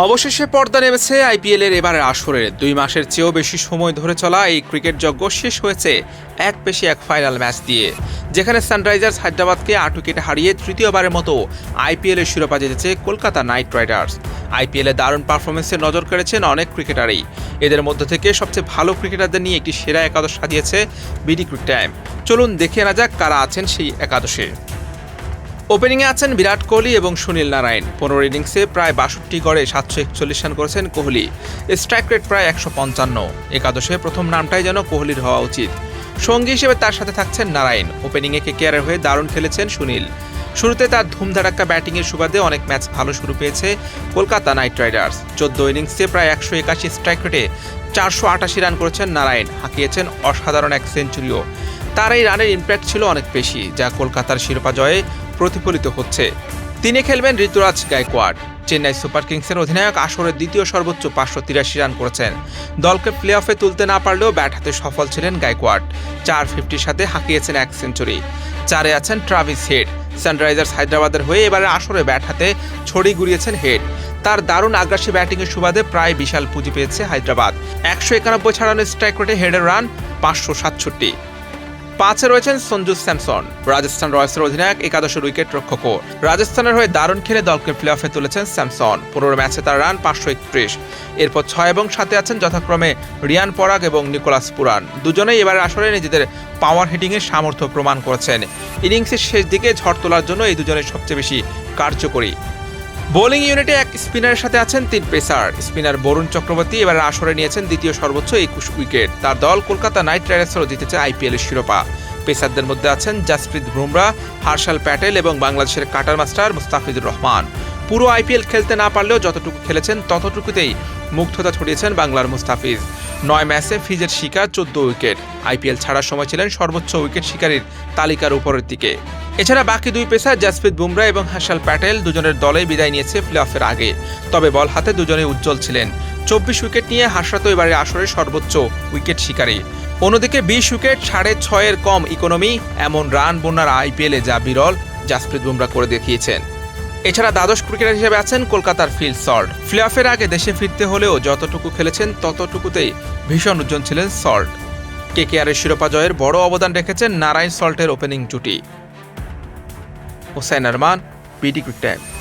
অবশেষে পর্দা নেমেছে আইপিএলের এবারের আসরের। দুই মাসের চেয়েও বেশি সময় ধরে চলা এই ক্রিকেট যজ্ঞ শেষ হয়েছে এক পেশি এক ফাইনাল ম্যাচ দিয়ে। যেখানে সানরাইজার্স হায়দ্রাবাদকে আট উইকেটে হারিয়ে তৃতীয়বারের মতো আইপিএলের শিরোপা জিতেছে কলকাতা নাইট রাইডার্স। আইপিএলে দারুণ পারফরমেন্সে নজর কেড়েছেন অনেক ক্রিকেটারই। এদের মধ্য থেকে সবচেয়ে ভালো ক্রিকেটারদের নিয়ে একটি সেরা একাদশ সাজিয়েছে বিডি ক্রিক টাইম। চলুন দেখে না যাক কারা আছেন সেই একাদশে। ওপেনিংয়ে আছেন বিরাট কোহলি এবং সুনীল নারায়ণ। পনেরো ইনিংসে প্রায় বাষট্টি গড়ে সাতশো একচল্লিশ রান করেছেন কোহলি। স্ট্রাইক রেট প্রায় একশো পঞ্চান্ন। একাদশে প্রথম নামটাই যেন কোহলির হওয়া উচিত। সঙ্গী হিসেবে তার সাথে থাকছেন নারায়ণ। ওপেনিংয়ে কেকেআরের হয়ে দারুণ খেলেছেন সুনীল। শুরুতে তার ধুমধারাক্কা ব্যাটিংয়ের সুবাদে অনেক ম্যাচ ভালো শুরু পেয়েছে কলকাতা নাইট রাইডার্স। চোদ্দ ইনিংসে প্রায় একশো একাশি স্ট্রাইক রেটে চারশো আটাশি রান করেছেন নারায়ণ। হাঁকিয়েছেন অসাধারণ এক সেঞ্চুরিও। তার এই রানের ইম্প্যাক্ট ছিল অনেক বেশি, যা কলকাতার শিরোপা জয়ে প্রতিফলিত হচ্ছে। তিনি খেলবেন ঋতুরাজ গায়কোয়াড়। চেন্নাই সুপার কিংসের অধিনায়ক আসরের দ্বিতীয় সর্বোচ্চ পাঁচশো তিরাশি রান করেছেন। দলকে প্লে অফে তুলতে না পারলেও ব্যাট হাতে সফল ছিলেন গায়কোয়াড়। চার ফিফটির সাথে হাঁকিয়েছেন এক সেঞ্চুরি চারে আছেন ট্রাভিস হেড সানরাইজার্স হায়দ্রাবাদের হয়ে এবারে আসরে ব্যাট হাতে ছড়ি গুড়িয়েছেন হেড তার দারুণ আগ্রাসী ব্যাটিংয়ের সুবাদে প্রায় বিশাল পুঁজি পেয়েছে হায়দ্রাবাদ। একশো একানব্বই ছাড়ানো স্ট্রাইক রেটে হেডের রান পাঁচশো সাতষট্টি। পাঁচে রয়েছেন সঞ্জু স্যামসন। রাজস্থান রয়্যালসের অধিনায়ক একাদশের উইকেট রক্ষকও। রাজস্থানের হয়ে দারুণ খেলে দলকে প্লে অফে তুলেছেন স্যামসন। পনেরো ম্যাচে তার রান পাঁচশো একত্রিশ। এরপর ছয় এবং সাথে আছেন যথাক্রমে রিয়ান পরাগ এবং নিকোলাস পুরান। দুজনেই এবারে আসরে নিজেদের পাওয়ার হিটিংয়ের সামর্থ্য প্রমাণ করেছেন। ইনিংসের শেষ দিকে ঝড় তোলার জন্য এই দুজনের সবচেয়ে বেশি কার্যকরী। বোলিং ইউনিটে এক স্পিনারের সাথে আছেন তিন পেসার। স্পিনার বরুণ চক্রবর্তী এবার আসরে নিয়েছেন দ্বিতীয় সর্বোচ্চ একুশ উইকেট। তার দল কলকাতা নাইট রাইডার্সেরও জিতেছে আইপিএল এর শিরোপা। পেসারদের মধ্যে আছেন জাসপ্রীত বুমরা হার্শাল প্যাটেল এবং বাংলাদেশের কাটার মাস্টার মুস্তাফিজুর রহমান। পুরো আইপিএল খেলতে না পারলেও যতটুকু খেলেছেন, ততটুকুতেই মুগ্ধতা ছড়িয়েছেন বাংলার মুস্তাফিজ। নয় ম্যাচে ফিজের শিকার, চোদ্দ উইকেট। আইপিএল ছাড়ার সময় ছিলেন সর্বোচ্চ উইকেট শিকারীর তালিকার উপরের দিকে। এছাড়া বাকি দুই পেসার জাসপ্রীত বুমরা এবং হাসাল প্যাটেল দুজনের দলেই বিদায় নিয়েছে প্লে অফের আগে। তবে বল হাতে দুজনেই উজ্জ্বল ছিলেন। চব্বিশ উইকেট নিয়ে হাসরাতো এবারে আসরের সর্বোচ্চ উইকেট শিকারী। অন্যদিকে বিশ উইকেট, সাড়ে ছয়ের কম ইকোনমি, এমন রান বন্যার আইপিএলে যা বিরল, জাসপ্রীত বুমরা করে দেখিয়েছেন। এছাড়া দ্বাদশ ক্রিকেটার হিসেবে আছেন কলকাতার ফিল সল্ট প্লে অফের আগে দেশে ফিরতে হলেও যতটুকু খেলেছেন, ততটুকুতেই ভীষণ উজ্জ্বল ছিলেন সল্ট কেকেআরের শিরোপা জয়ের বড় অবদান রেখেছেন নারায়ণ সল্টের ওপেনিং জুটি। Hossain Arman BD Crictime